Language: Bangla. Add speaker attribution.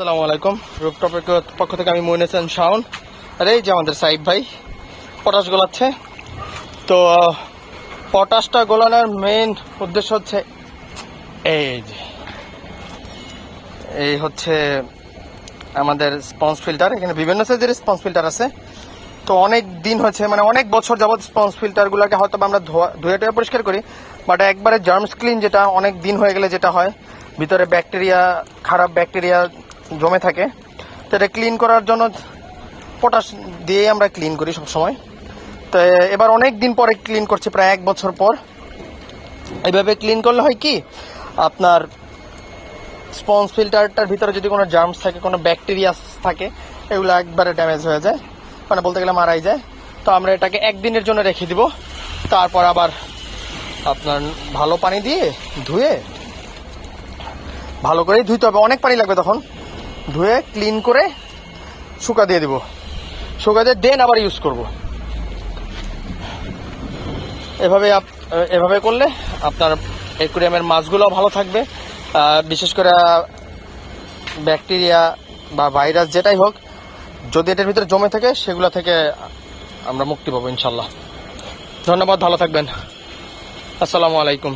Speaker 1: আসসালামু আলাইকুম। রূপটপের পক্ষ থেকে আমি মইন হোসেন শাওন। আর এই যে আমাদের সাইব ভাই, পটাশ গোলাচ্ছে। তো, পটাশটা গোলানোর মেন উদ্দেশ্য হচ্ছে এই যে, এই হচ্ছে আমাদের স্পঞ্জ ফিল্টার এখানে বিভিন্ন সাইজের স্পঞ্জ ফিল্টার আছে। তো অনেক দিন হয়েছে মানে অনেক বছর যাবত স্পঞ্জ ফিল্টারগুলোকে হয়তো আমরা ধোয়া, ধুয়ে পরিষ্কার করি। বাট একবারে জার্মস ক্লিন যেটা, অনেক দিন হয়ে গেলে যেটা হয়, ভিতরে ব্যাকটেরিয়া খারাপ ব্যাকটেরিয়া জমে থাকে। তো এটা ক্লিন করার জন্য পটাশ দিয়ে আমরা ক্লিন করি সবসময়। তো এবার অনেক দিন পরে ক্লিন করছি, প্রায় এক বছর পর। এইভাবে ক্লিন করলে হয় কি, আপনার স্পঞ্জ ফিল্টারটার ভিতরে যদি কোনো জার্মস থাকে, কোনো ব্যাকটেরিয়া থাকে, এগুলো একবারে ড্যামেজ হয়ে যায় মানে বলতে গেলে মারাই যায়। তো আমরা এটাকে একদিনের জন্য রেখে দিব। তারপর আবার আপনার ভালো পানি দিয়ে ধুয়ে, ভালো করেই ধুইতে হবে। অনেক পানি লাগবে তখন। ধুয়ে ক্লিন করে শুকা দিয়ে দেবো। শুকা দিয়ে দেন আবার ইউজ করব। এভাবে এভাবে করলে আপনার একুরিয়ামের মাছগুলো ভালো থাকবে। বিশেষ করে ব্যাকটেরিয়া বা ভাইরাস যেটাই হোক, যদি এটার ভিতরে জমে থাকে, সেগুলো থেকে আমরা মুক্তি পাবো ইনশাল্লাহ ধন্যবাদ, ভালো থাকবেন। আসসালামু আলাইকুম।